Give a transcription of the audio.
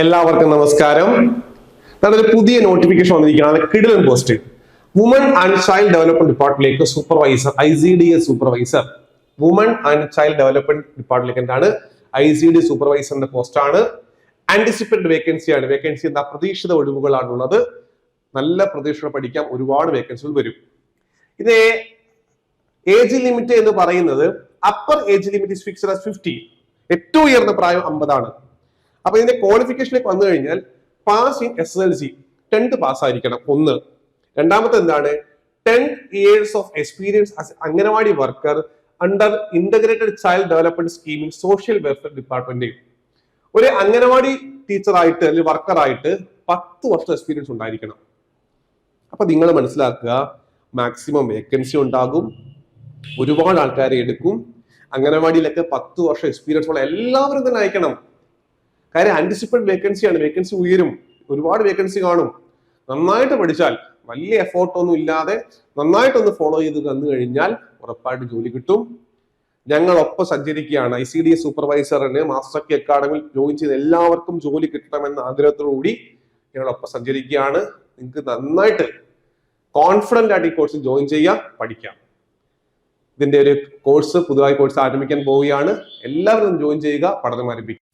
എല്ലാവർക്കും നമസ്കാരം. നല്ലൊരു പുതിയ നോട്ടിഫിക്കേഷൻ വന്നിരിക്കുകയാണ് കിഡിലൻ post woman and child development ഡിപ്പാർട്ട്മെന്റിലേക്ക് supervisor I C D S supervisor woman and child development ഡിപ്പാർട്ട്മെന്റിലേക്കാണ് I C D സൂപ്പർവൈസറിന്റെ പോസ്റ്റാണ് ആന്റിസിപ്പേറ്റഡ് വേക്കൻസിയാണ് വേക്കൻസി എന്താ? പ്രതീക്ഷിത ഒഴിവുകളാണുള്ളത് നല്ല പ്രതീക്ഷയോടെ പഠിക്കാം. ഒരുപാട് വേക്കൻസികൾ വരും. ഇത് ഏജ് ലിമിറ്റ് എന്ന് പറയുന്നത് upper age limit fixed fifty ഏറ്റവും ഉയർന്ന പ്രായം അമ്പതാണ്. അപ്പൊ ഇതിന്റെ ക്വാളിഫിക്കേഷനിലേക്ക് വന്നു കഴിഞ്ഞാൽ pass in S L C tenth pass ആയിരിക്കണം ഒന്ന്. രണ്ടാമത്തെ എന്താണ്? Ten years of experience as anganwadi worker under integrated child development സ്കീമിൻ social welfare department ഒരു അംഗനവാടി ടീച്ചറായിട്ട് അല്ലെങ്കിൽ വർക്കറായിട്ട് പത്ത് വർഷം എക്സ്പീരിയൻസ് ഉണ്ടായിരിക്കണം. അപ്പൊ നിങ്ങൾ മനസ്സിലാക്കുക മാക്സിമം വേക്കൻസി ഉണ്ടാകും ഒരുപാട് ആൾക്കാരെ എടുക്കും അംഗനവാടിയിലൊക്കെ പത്ത് വർഷം എക്സ്പീരിയൻസ് ഉള്ള എല്ലാവരും തന്നെ അയക്കണം. കാര്യം ആന്റിസിപ്പേറ്റ് വേക്കൻസിയാണ് വേക്കൻസി ഉയരും. ഒരുപാട് വേക്കൻസി കാണും. നന്നായിട്ട് പഠിച്ചാൽ വലിയ എഫോർട്ടൊന്നും ഇല്ലാതെ നന്നായിട്ടൊന്ന് ഫോളോ ചെയ്ത് തന്നു കഴിഞ്ഞാൽ ഉറപ്പായിട്ട് ജോലി കിട്ടും. ഞങ്ങളൊപ്പം സഞ്ചരിക്കുകയാണ്. ഐ സി ഡി എസ് സൂപ്പർവൈസറിന് മാസ്റ്റർ കി അക്കാഡമിയിൽ ജോയിൻ ചെയ്ത് എല്ലാവർക്കും ജോലി കിട്ടണമെന്ന ആഗ്രഹത്തോടുകൂടി ഞങ്ങൾ ഒപ്പം സഞ്ചരിക്കുകയാണ്. നിങ്ങൾക്ക് നന്നായിട്ട് കോൺഫിഡന്റ് ആയിട്ട് ഈ കോഴ്സിൽ ജോയിൻ ചെയ്യാം പഠിക്കാം. ഇതിന്റെ ഒരു കോഴ്സ് പുതുതായി കോഴ്സ് ആരംഭിക്കാൻ പോവുകയാണ്. എല്ലാവരും ജോയിൻ ചെയ്യുക പഠനം ആരംഭിക്കുക.